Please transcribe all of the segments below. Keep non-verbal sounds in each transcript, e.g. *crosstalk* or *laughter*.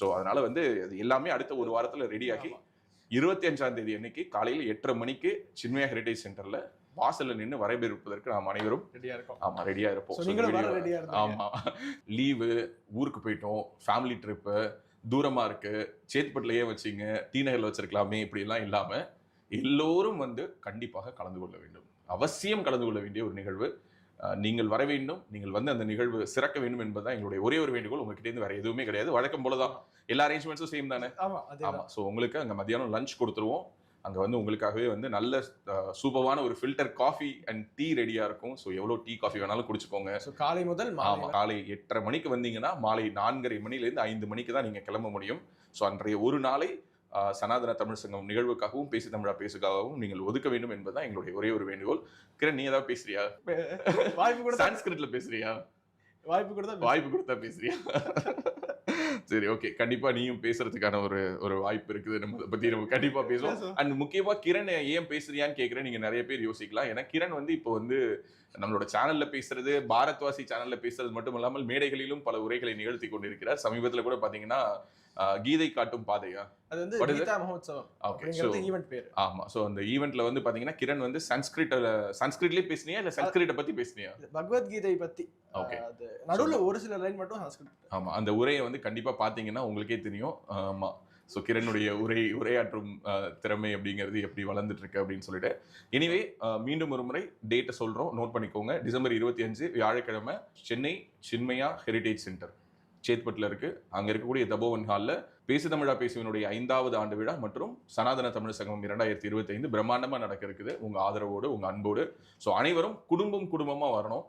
So அதனால வந்து அது எல்லாமே அடுத்த ஒரு வாரத்துல ரெடியாகி இருபத்தி அஞ்சாம் தேதி அன்னைக்கு காலையில் எட்டரை மணிக்கு சின்மயா ஹெரிடேஜ் சென்டர்ல வாசல்ல நின்று வரவேற்பதற்கு நாம் அனைவரும் ரெடியா இருக்கும். ஆமா ரெடியா இருப்போம். ஆமா. லீவு ஊருக்கு போயிட்டோம். ஃபேமிலி ட்ரிப்பு தூரமா இருக்கு. சேத்பட்லயே வச்சீங்க. டி நகர்ல வச்சிருக்கலாமே இப்படி எல்லாம் இல்லாம எல்லோரும் வந்து கண்டிப்பாக கலந்து கொள்ள வேண்டும். அவசியம் கலந்து கொள்ள வேண்டிய ஒரு நிகழ்வு. நீங்கள் வர வேண்டும் நீங்கள் வந்து அந்த நிகழ்வு சிறக்க வேண்டும் என்பதுதான் எங்களுடைய ஒரே ஒரு வேண்டுகோள். உங்ககிட்ட இருந்து வேற எதுவுமே கிடையாது. வழக்கம் போலதான் எல்லா அரேஞ்ச்மெண்ட்ஸும் சேம் தானே? ஆமா அதே ஆமா. ஸோ உங்களுக்கு அங்க மத்தியானம் லஞ்ச் கொடுத்துருவோம். அங்க வந்து உங்களுக்காகவே வந்து நல்ல சூப்பரான ஒரு ஃபில்டர் காஃபி அண்ட் டீ ரெடியா இருக்கும். ஸோ எவ்வளவு டீ காஃபி வேணாலும் குடிச்சுக்கோங்க. ஸோ காலை முதல் ஆமா மாலை காலை எட்டரை மணிக்கு வந்தீங்கன்னா மாலை நான்கரை மணில இருந்து ஐந்து மணிக்கு தான் நீங்க கிளம்ப முடியும். ஸோ அன்றைய ஒரு நாளை சனாதன தமிழ் சங்கம் நிகழ்வுக்காகவும் பேசி தமிழா பேசுக்காகவும் நீங்கள் ஒதுக்க வேண்டும் என்பதுதான் எங்களுடைய ஒரே ஒரு வேண்டுகோள். கிரண் நீ ஏதாவது பேசுறியா? வாய்ப்பு கொடுத்தா சான்ஸ்கிரிட்ல பேசுறியா? வாய்ப்பு கொடுத்தா வாய்ப்பு கொடுத்தா பேசுறியா? சரி ஓகே கண்டிப்பா நீயும் பேசுறதுக்கான ஒரு ஒரு வாய்ப்பு இருக்குது. நம்ம பத்தி நம்ம கண்டிப்பா பேசுவோம். அண்ட் முக்கியமா கிரண் ஏன் பேசுறியான்னு கேக்குறேன். நீங்க நிறைய பேர் யோசிக்கலாம். ஏன்னா கிரண் வந்து இப்போ வந்து நம்மளோட சேனல்ல பேசுறது பாரத்வாசி சேனல்ல பேசுறது மட்டும் இல்லாமல் மேடைகளிலும் பல உரைகளை நிகழ்த்தி கொண்டிருக்கிறார். சமீபத்துல கூட பாத்தீங்கன்னா கீதை காட்டும் பாதையா? அது வந்து? கீதா மகோத்சவம் ஓகே அப்படிங்கிறது பேர். ஆமா. ஸோ அந்த ஈவெண்ட்ல வந்து பாத்தீங்கன்னா கிரண் வந்து சன்ஸ்கிரிட்ல சன்ஸ்கிரிட்லயே பேசுனியா இல்ல சன்ஸ்கிரிட்டை பத்தி பேசுனியா? பகவத்கீதை பத்தி. அது நடுவுல ஒரு சில லைன் மட்டும் சன்ஸ்கிருத் ஆமா. அந்த உரையை வந்து கண்டிப்பா பாத்தீங்கன்னா உங்களுக்கே தெரியும். ஆமா. ஸோ கிரணுடைய உரை உரையாற்றும் திறமை அப்படிங்கிறது எப்படி வளர்ந்துட்டு இருக்கு அப்படின்னு சொல்லிட்டு. எனிவே மீண்டும் ஒரு முறை டேட்டை சொல்றோம். நோட் பண்ணிக்கோங்க. டிசம்பர் இருபத்தி அஞ்சு வியாழக்கிழமை சென்னை சின்மயா ஹெரிடேஜ் சென்டர் சேத்பட்டில் இருக்கு. அங்க இருக்கக்கூடிய தபோவன் ஹாலில் பேசு தமிழா பேசுவனுடைய ஐந்தாவது ஆண்டு விழா மற்றும் சனாதன தமிழ் சங்கம் இரண்டாயிரத்தி இருபத்தி ஐந்து பிரம்மாண்டமா நடக்க இருக்குது. உங்க ஆதரவோடு உங்க அன்போடு. ஸோ அனைவரும் குடும்பம் குடும்பமா வரணும்.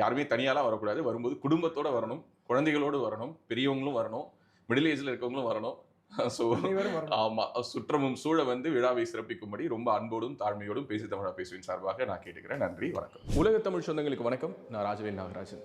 யாருமே தனியாலாம் வரக்கூடாது. வரும்போது குடும்பத்தோட வரணும். குழந்தைகளோடு வரணும். பெரியவங்களும் வரணும். மிடில் ஏஜ்ல இருக்கவங்களும் வரணும். *laughs* ஸோ அனைவரும் வரணும். ஆமா. சுற்றமும் சூழ வந்து விழாவை சிறப்பிக்கும்படி ரொம்ப அன்போடும் தாழ்மையோடும் பேசி தமிழா பேசுவின் சார்பாக நான் கேட்டுக்கிறேன். நன்றி. வணக்கம். உலக தமிழ் சொந்தங்களுக்கு வணக்கம். நான் ராஜவேல் நாகராஜன்.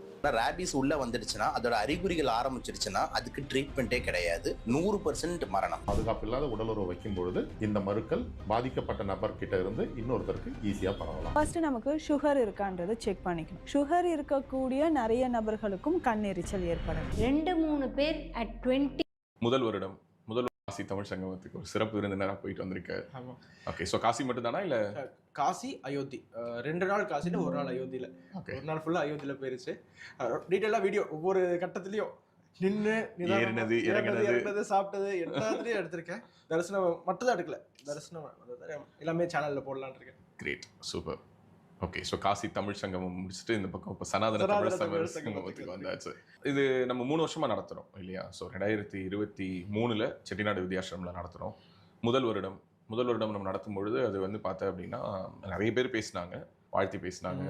ரேபிஸ் உள்ள வந்துடுச்சுன்னா அதோட அறிகுறிகள் ஆரம்பிச்சிருச்சுன்னா அதுக்கு ட்ரீட்மெண்ட்டே கிடையாது. நூறு பர்சன்ட் மரணம். பாதுகாப்பு இல்லாத உடலுறவு வைக்கும் பொழுது இந்த மருக்கள் பாதிக்கப்பட்ட நபர் கிட்ட இருந்து இன்னொருத்தருக்கு ஈஸியா பரவலாம். ஃபர்ஸ்ட் நமக்கு சுகர் இருக்கான்றதை செக் பண்ணிக்கணும். சுகர் இருக்கக்கூடிய நிறைய நபர்களுக்கும் கண் எரிச்சல் ஏற்படும் ரெண்டு மூணு பேர் அட் டுவெண்ட்டி முதல் வருடம் காசி தமிழ் சங்கமத்துக்கு ஒரு சிறப்பு விருந்தினராக போயிட்டு வந்திருக்காரு ஆமா. ஓகே ஸோ காசி மட்டும் தானா இல்லை காசி அயோத்தி. ரெண்டு நாள் காசில ஒரு நாள் அயோத்தியில. ஒரு நாள் ஃபுல்லா அயோத்தியில போயிருச்சு. டீட்டெயிலாக வீடியோ ஒவ்வொரு கட்டத்துலயும் நின்று ஏறினது, இறங்குனது. இறங்குனது சாப்பிட்டது எல்லாத்துலயும் எடுத்திருக்கேன். தரிசனம் மட்டும் தான் எடுக்கல. தரிசனம் எல்லாமே சேனல்ல போடலாம்னு இருக்கேன். Great super okay so Kashi Tamil Sangamam முடிச்சுட்டு இந்த பக்கம் இப்போ சனாதன தமிழ் சங்கம- சங்கமத்துக்கு வந்தாச்சு. இது நம்ம மூணு வருஷமா நடத்துறோம் இல்லையா? ஸோ ரெண்டாயிரத்தி இருபத்தி மூணுல செட்டிநாடு வித்யாசிரமில் நடத்துறோம். முதல் வருடம் முதல் வருடம் நம்ம நடத்தும் பொழுது அது வந்து பார்த்தா அப்படின்னா நிறைய பேர் பேசினாங்க வாழ்த்தி பேசினாங்க.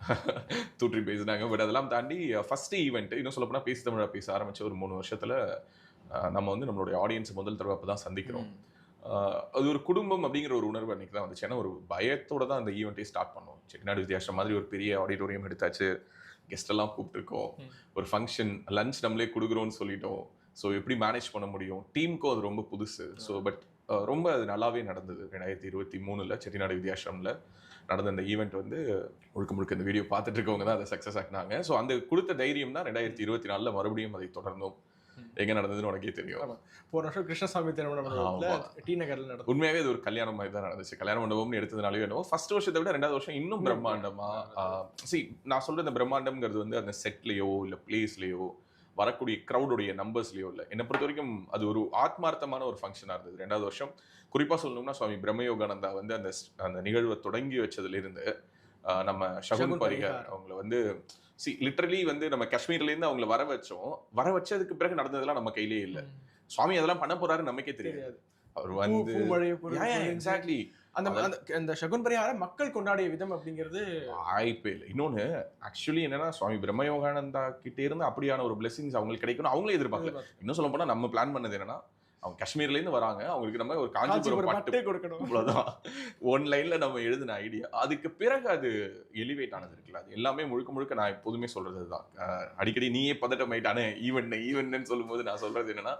*laughs* தூற்றி பேசினாங்க. பட் அதெல்லாம் தாண்டி ஃபர்ஸ்ட் ஈவெண்ட் இன்னும் சொல்ல போனா பேசி தமிழா பேச ஆரம்பிச்ச ஒரு மூணு வருஷத்துல நம்ம வந்து நம்மளுடைய ஆடியன்ஸ் முதல் தடவை அப்போ தான் சந்திக்கிறோம் அது ஒரு குடும்பம் அப்படிங்கிற ஒரு உணர்வு அன்னைக்கு தான் வந்துச்சு. ஏன்னா ஒரு பயத்தோட தான் அந்த ஈவெண்ட்டே ஸ்டார்ட் பண்ணோம். செட்டிநாடு வித்தியாசம் மாதிரி ஒரு பெரிய ஆடிட்டோரியம் எடுத்தாச்சு. கெஸ்ட் எல்லாம் கூப்பிட்டுருக்கோம். ஒரு ஃபங்க்ஷன் லஞ்ச் நம்மளே கொடுக்குறோம்னு சொல்லிட்டோம். ஸோ எப்படி மேனேஜ் பண்ண முடியும்? டீமுக்கும் அது ரொம்ப புதுசு. ஸோ பட் ரொம்ப அது நல்லாவே நடந்தது. ரெண்டாயிரத்தி இருபத்தி மூணுல செட்டிநாடு வித்யாசிரமில் நடந்த அந்த ஈவெண்ட் வந்து முழுக்க முழுக்க இந்த வீடியோ பார்த்துட்டு இருக்கவங்க தான் அதை சக்ஸஸ் ஆக்குனாங்க. ஸோ அந்த கொடுத்த தைரியம் தான் ரெண்டாயிரத்தி இருபத்தி நாலில் மறுபடியும் அதை தொடர்ந்தோம். எங்க நடந்ததுன்னு உனக்கே தெரியும். போன வருஷம் கிருஷ்ணசாமி திருமண மண்டபத்துல. டி நகர்ல நடந்தது. உண்மையாவே இது ஒரு கல்யாணம் மாதிரி தான் நடந்துச்சு. கல்யாண மண்டபம்னு எடுத்ததுனாலே என்னவோ ஃபர்ஸ்ட் வருஷத்தை விட ரெண்டாவது வருஷம் இன்னும் பிரம்மாண்டமா சி நான் சொல்ற இந்த பிரம்மாண்டம்ங்கிறது வந்து அந்த செட்லயோ இல்ல பிளேஸ்லயோ வரக்கூடிய க்ரௌடுடைய நம்பர்ஸ்லயோ இல்லை. என்னை பொறுத்த வரைக்கும் அது ஒரு ஆத்மார்த்தமான ஒரு ஃபங்க்ஷனாக இருந்தது. ரெண்டாவது வருஷம் குறிப்பா சொல்லணும்னா சுவாமி பிரம்மயோகானந்தா வந்து அந்த அந்த நிகழ்வை தொடங்கி வச்சதுல இருந்து ஆஹ், நம்ம ஷகுன் பரிகர். அவங்கள வந்து சி லிட்டரலி வந்து நம்ம காஷ்மீர்ல இருந்து அவங்கள வர வச்சோம். வர வச்சதுக்கு பிறகு நடந்ததெல்லாம் நம்ம கையிலே இல்ல. சுவாமி அதெல்லாம் பண்ண போறாரு நமக்கே தெரியாது. அவர் வந்து எக்ஸாக்ட்லி அந்த. அந்த சகுன் பரிகார மக்கள் கொண்டாடிய விதம் அப்படிங்கிறது வாய்ப்பே இல்லை. இன்னொன்னு ஆக்சுவலி என்னன்னா சுவாமி பிரம்மயோகானந்தா கிட்டே இருந்து அப்படியான ஒரு பிளெஸிங்ஸ் அவங்களுக்கு கிடைக்கணும் அவங்களே எதிர்பார்க்கல. இன்னும் சொல்ல போனா நம்ம பிளான் பண்ணது என்னன்னா அவங்க காஷ்மீர்ல இருந்து வராங்க. அவங்களுக்கு நம்ம ஒரு காஞ்சிபுரம் பட்டு கொடுக்கணும். அவ்வளவுதான் ஒன் லைன்ல நம்ம எழுதின ஐடியா அதுக்கு பிறகு அது எலிவேட் ஆனது இருக்குல்ல. அது எல்லாமே முழுக்க முழுக்க நான் எப்போதுமே சொல்றது தான் அடிக்கடி நீயே பதட்டமாயிட்டானே ஈவெண்ட் ஈவெண்ட்னு சொல்லும்போது நான் சொல்றது என்னன்னா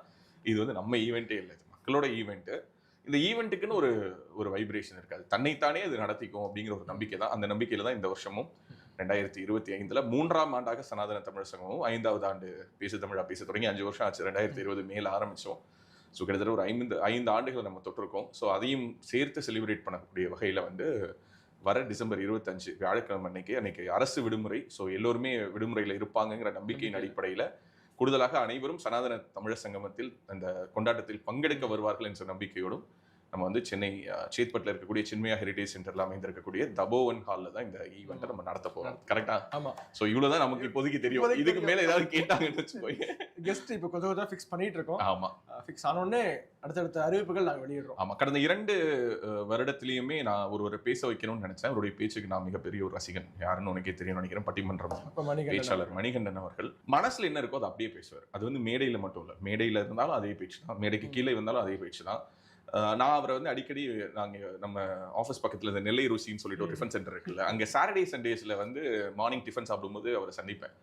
இது வந்து நம்ம ஈவெண்ட்டே இல்லை. மக்களோட ஈவெண்ட் இந்த ஈவெண்ட்டுக்குன்னு ஒரு ஒரு வைப்ரேஷன் இருக்காது. தன்னைத்தானே அது நடத்திக்கும் அப்படிங்கிற ஒரு நம்பிக்கை தான். அந்த நம்பிக்கையில தான் இந்த வருஷமும் ரெண்டாயிரத்தி இருபத்தி ஐந்துல மூன்றாம் ஆண்டாக சனாதன தமிழ் சங்கமும் ஐந்தாவது ஆண்டு பேசு தமிழா பேச தொடங்கி அஞ்சு வருஷம் ஆச்சு. ரெண்டாயிரத்தி இருபது மேல ஆரம்பிச்சோம். ஸோ கிட்டத்தட்ட ஒரு ஐந்து ஐந்து ஆண்டுகள் நம்ம தொட்டிருக்கோம். ஸோ அதையும் சேர்த்து செலிப்ரேட் பண்ணக்கூடிய வகையில் வந்து வர டிசம்பர் இருபத்தஞ்சு வியாழக்கிழமை அன்னைக்கு அன்னைக்கு அரசு விடுமுறை. ஸோ எல்லோருமே விடுமுறையில் இருப்பாங்கங்கிற நம்பிக்கையின் அடிப்படையில் கூடுதலாக அனைவரும் சனாதன தமிழர் சங்கமத்தில் அந்த கொண்டாட்டத்தில் பங்கெடுக்க வருவார்கள் என்ற நம்பிக்கையோடும் நம்ம வந்து சென்னை சேத்பட்டில் இருக்கக்கூடிய சின்மயா ஹெரிடேஜ் சென்டர்ல அமைந்திருக்கக்கூடிய தபோவன் ஹாலில் தான் இந்த ஈவெண்ட்டை நம்ம நடத்த போறோம். கரெக்டா ஆமா. ஸோ இவ்வளவுதான் நமக்கு இப்போதைக்கு தெரியும். இதுக்கு மேல. ஏதாவது கேட்டாங்கன்னு வச்சுக்கோங்க கெஸ்ட் *laughs* இப்போ கொஞ்சம் கொஞ்சம் ஃபிக்ஸ் பண்ணிட்டு இருக்கோம். ஆமா. ஃபிக்ஸ் ஆனோடனே அடுத்தடுத்த அறிவிப்புகள் நாங்க வெளியிடுறோம். ஆமா. கடந்த இரண்டு வருடத்திலயுமே நான் ஒருவரை பேச வைக்கணும்னு நினைச்சேன். அவருடைய பேச்சுக்கு நான் மிகப்பெரிய ஒரு ரசிகன். யாருன்னு உனக்கே தெரியும் நினைக்கிறேன். பட்டிமன்றம் பேச்சாளர் மணிகண்டன் அவர்கள். மனசுல என்ன இருக்கோ அதை அப்படியே பேசுவார். அது வந்து மேடையில மட்டும் இல்ல. மேடையில இருந்தாலும் அதே பேச்சு தான். மேடைக்கு கீழே இருந்தாலும் அதே பேச்சு தான். நான் அவரை வந்து அடிக்கடி நாங்க நம்ம ஆஃபீஸ் பக்கத்துல இந்த நெல்லை ருசின்னு சொல்லிட்டு ஒரு டிஃபன் சென்டர் இருக்குல்ல அங்க சாட்டர்டே சண்டேஸ்ல வந்து மார்னிங் டிஃபன் சாப்பிடும்போது அவரை சந்திப்பேன்.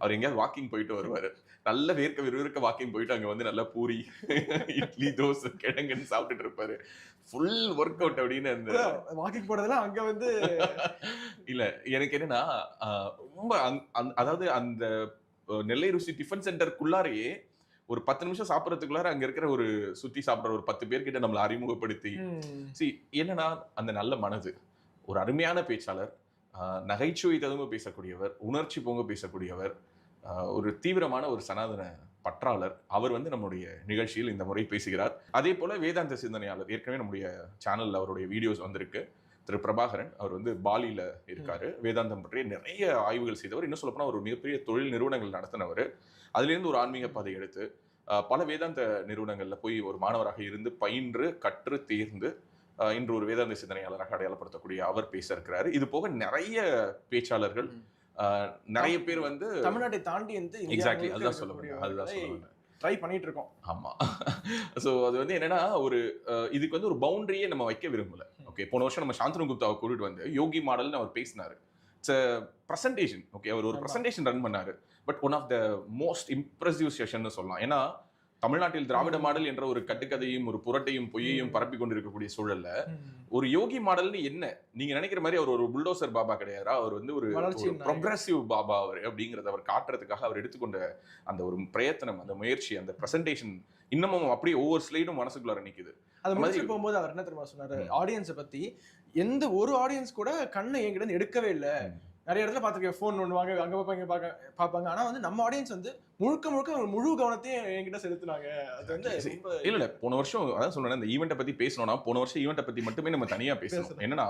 அவர் எங்கேயாவது வாக்கிங் போயிட்டு வருவாரு. நல்ல வேர்க்க விறுவிறுக்க வாக்கிங் போயிட்டு அங்க வந்து நல்லா பூரி *laughs* இட்லி தோசை கிழங்குன்னு சாப்பிட்டுட்டு இருப்பாரு. ஃபுல் ஒர்க் அவுட் அப்படின்னு அந்த வாக்கிங் போனதெல்லாம் அங்க வந்து *laughs* இல்ல எனக்கு என்னன்னா ரொம்ப அதாவது அந்த நெல்லை ருசி டிஃபன் சென்டருக்குள்ளாரையே ஒரு பத்து நிமிஷம் சாப்பிடறதுக்குள்ளார அங்க இருக்கிற ஒரு சுத்தி சாப்பிடுற ஒரு பத்து பேர்கிட்ட நம்மளை அறிமுகப்படுத்தி. சி என்னன்னா அந்த நல்ல மனது ஒரு அருமையான பேச்சாளர் நகைச்சுவை ததும்ப பேசக்கூடியவர் உணர்ச்சி பொங்க பேசக்கூடியவர் ஒரு தீவிரமான ஒரு சனாதன பற்றாளர். அவர் வந்து நம்முடைய நிகழ்ச்சியில் இந்த முறை பேசுகிறார். அதே போல வேதாந்த சிந்தனையாளர் ஏற்கனவே நம்முடைய சேனல்ல அவருடைய வீடியோஸ் வந்திருக்கு. திரு பிரபாகரன் அவர் வந்து பாலியில இருக்காரு. வேதாந்தம் பற்றிய நிறைய ஆய்வுகள் செய்தவர். இன்னும் சொல்லப்போனா ஒரு மிகப்பெரிய தொழில் நிறுவனங்கள் நடத்தினவர். அதுலேருந்து ஒரு ஆன்மீக பாதை எடுத்து பல வேதாந்த நிறுவனங்கள்ல போய் ஒரு மாணவராக இருந்து பயின்று கற்று தேர்ந்து இன்று ஒரு வேதாந்த சிந்தனையாளராக அடையாளப்படுத்தக்கூடிய அவர் பேச இருக்கிறாரு. இது போக நிறைய பேச்சாளர்கள் நிறைய பேர் வந்து தமிழ்நாட்டை தாண்டி வந்து எக்ஸாக்ட்லி அதுதான் சொல்ல முடியும் அதுதான் சொல்ல முடியும் ட்ரை பண்ணிட்டு இருக்கோம். ஆமா. *laughs* சோ அது வந்து என்னன்னா ஒரு இதுக்கு வந்து ஒரு பவுண்டரியே நம்ம வைக்க விரும்பல. ஓகே போன வருஷம் நம்ம சாந்தனு குப்தாவை கூட்டிட்டு வந்து யோகி மாடல்னு அவர் பேசினாரு. இட்ஸ் பிரசன்டேஷன் ஓகே அவர் ஒரு. பிரசன்டேஷன் ரன் பண்ணாரு. But one of the most impressive session சொல்லலாம். ஏன்னா தமிழ்நாட்டில் திராவிட மாடல் என்ற ஒரு கட்டுக்கதையும் ஒரு புரட்டையும் பொய்யையும் பரப்பி கொண்டிருக்கக்கூடிய சூழல்ல ஒரு யோகி மாடல்னு என்ன? நீங்க நினைக்கிற மாதிரி அவர் ஒரு புல்டோசர் பாபா கிடையாது? அவர் வந்து ஒரு. ப்ரொக்ரஸிவ் பாபா அவர் அப்படிங்கறத அவர் காட்டுறதுக்காக அவர் எடுத்துக்கொண்ட அந்த ஒரு பிரயத்தனம் அந்த முயற்சி அந்த பிரசன்டேஷன் இன்னமும் அப்படியே ஒவ்வொரு ஸ்லைடும் மனசுக்குள்ளார நிக்குது. அது மாதிரி- போகும்போது அவர் என்ன தெரியுமா சொன்னாரு. ஆடியன்ஸை பத்தி எந்த ஒரு ஆடியன்ஸ் கூட கண்ணை என்கிட்ட எடுக்கவே இல்ல. நிறைய இடத்துல பார்த்திருக்கேன். ஃபோன் ஒண்ணுவாங்க அங்க பார்ப்பாங்க பார்க்க பார்ப்பாங்க. ஆனா வந்து நம்ம ஆடியன்ஸ் வந்து முழுக்க முழுக்க முழு கவனத்தையும் என்கிட்ட செலுத்துனாங்க. அது வந்து இல்ல இல்ல. போன வருஷம் அதான் சொல்றேன். இந்த ஈவெண்ட்டை பத்தி பேசணும்னா போன வருஷம் ஈவெண்ட்டை பத்தி மட்டுமே நம்ம தனியா பேசணும். என்னன்னா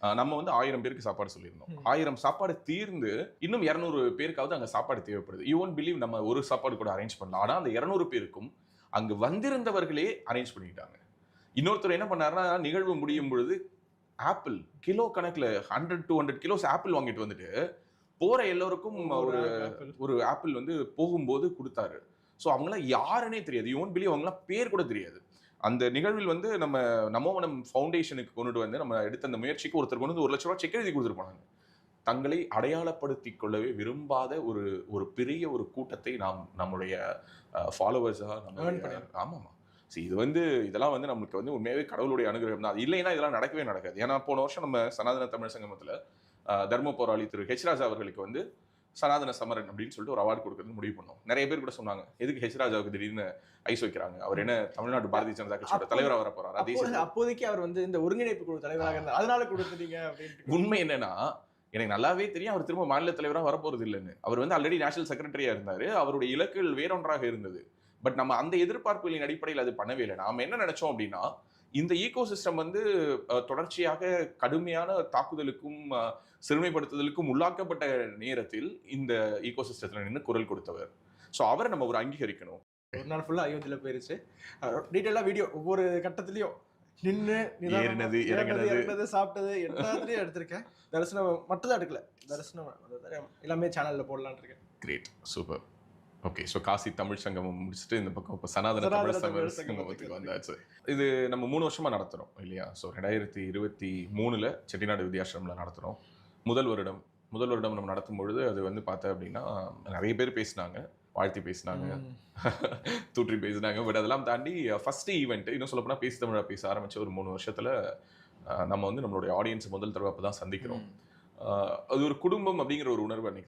நம்ம வந்து ஆயிரம் பேருக்கு சாப்பாடு சொல்லியிருந்தோம். ஆயிரம் சாப்பாடு தீர்ந்து இன்னும் இருநூறு பேருக்காவது அங்க சாப்பாடு தேவைப்படுது. யூ ஒன்ட் பிலீவ் நம்ம ஒரு சாப்பாடு கூட அரேஞ்ச் பண்ணலாம் ஆனா அந்த இருநூறு பேருக்கும் அங்கு வந்திருந்தவர்களே அரேஞ்ச் பண்ணிக்கிட்டாங்க இன்னொருத்தர் என்ன பண்ணாருன்னா நிகழ்வு முடியும் பொழுது ஆப்பிள் கிலோ கணக்குல hundred to hundred kilos apple வாங்கிட்டு வந்துட்டு போற எல்லோருக்கும் ஒரு. ஒரு ஆப்பிள். வந்து போகும்போது கொடுத்தாரு. ஸோ அவங்களாம் யாருன்னே தெரியாது. யோன் பிலி அவங்களாம் பேர் கூட தெரியாது. அந்த நிகழ்வில் வந்து நம்ம நமோவனம் ஃபவுண்டேஷனுக்கு கொண்டுட்டு வந்து நம்ம எடுத்த அந்த முயற்சிக்கு ஒருத்தர் கொண்டு வந்து ஒரு லட்ச ரூபா செக் எழுதி கொடுத்துட்டு போனாங்க. தங்களை அடையாளப்படுத்திக் கொள்ளவே விரும்பாத ஒரு ஒரு பெரிய ஒரு கூட்டத்தை நாம் நம்முடைய ஃபாலோவர்ஸாக நம்ம. ஆமாமா. சரி இது வந்து இதெல்லாம் வந்து நமக்கு வந்து உண்மையாவே கடவுளுடைய அனுகிரகம் தான். அது இல்லைன்னா இதெல்லாம் நடக்கவே நடக்காது. ஏன்னா போன வருஷம் நம்ம சனாதன தமிழ் சங்கமத்துல தர்ம போராளி திரு ஹெச் ராஜா அவர்களுக்கு வந்து சனாதன சமரன் அப்படின்னு சொல்லிட்டு ஒரு அவார்டு கொடுக்கறது முடிவு பண்ணோம். நிறைய பேர் கூட சொன்னாங்க எதுக்கு ஹெச் ராஜாவுக்கு திடீர்னு ஐஸ் வைக்கிறாங்க? அவர் என்ன தமிழ்நாடு பாரதிய ஜனதா கட்சியோட அப்போ- தலைவரா வர போறாரு? அதே அப்போது அப்போதைக்கு அவர் வந்து இந்த ஒருங்கிணைப்பு குழு தலைவராக இருந்தார். அதனால கொடுத்துட்டீங்க அப்படின்ட்டு. உண்மை என்னன்னா எனக்கு நல்லாவே தெரியும் அவர் திரும்ப மாநில தலைவராக வரப்போறது இல்லைன்னு. அவர் வந்து ஆல்ரெடி நேஷனல் செக்ரட்டரியா இருந்தாரு. அவருடைய இலக்குகள் வேறொன்றாக இருந்தது. பட் நம்ம அந்த எதிர்பார்ப்புகளின் அடிப்படையில் அது பண்ணவே இல்லை. நாம என்ன நினைச்சோம் அப்படின்னா இந்த ஈகோ சிஸ்டம் வந்து தொடர்ச்சியாக கடுமையான தாக்குதலுக்கும் சிறுமைப்படுத்துதலுக்கும் உள்ளாக்கப்பட்ட நேரத்தில் இந்த ஈகோ சிஸ்டத்தில் நின்று குரல் கொடுத்தவர். ஸோ அவரை நம்ம ஒரு அங்கீகரிக்கணும். ஒரு நாள் ஃபுல்லா அயோத்தியில போயிருச்சு. டீட்டெயிலா வீடியோ ஒவ்வொரு கட்டத்துலயும் நின்னு நிதானமா ஏறினது, இறங்குனது. இறங்குனது சாப்பிட்டது எல்லாத்துலயும் எடுத்திருக்கேன். தரிசனம் மட்டும் தான் எடுக்கல. தரிசனம் எல்லாமே சேனல்ல போடலாம்னு இருக்கேன். Great super okay so Kashi Tamil Sangamam முடிச்சுட்டு இந்த பக்கம் இப்போ சனாதன தமிழ் தமிழ் சங்கம சங்கமத்துக்கு வந்தாச்சு. இது நம்ம மூணு வருஷமா நடத்துறோம் இல்லையா? ஸோ ரெண்டாயிரத்தி இருபத்தி மூணுல செட்டிநாடு வித்யாசிரமில் நடத்துறோம். முதல் வருடம் முதல் வருடம் நம்ம நடத்தும் பொழுது அது வந்து பார்த்தேன் அப்படின்னா நிறைய பேர் பேசினாங்க வாழ்த்தி பேசினாங்க *laughs* தூற்றி பேசினாங்க. பட் அதெல்லாம் தாண்டி ஃபர்ஸ்ட் ஈவெண்ட் இன்னும் சொல்ல போனால் பேசி தமிழா பேச ஆரம்பிச்ச ஒரு மூணு வருஷத்துல அஹ், நம்ம வந்து நம்மளுடைய ஆடியன்ஸ் முதல் தடவை அப்போ தான் சந்திக்கிறோம் அஹ், அது ஒரு குடும்பம் அப்படிங்கிற ஒரு உணர்வு அன்னைக்கு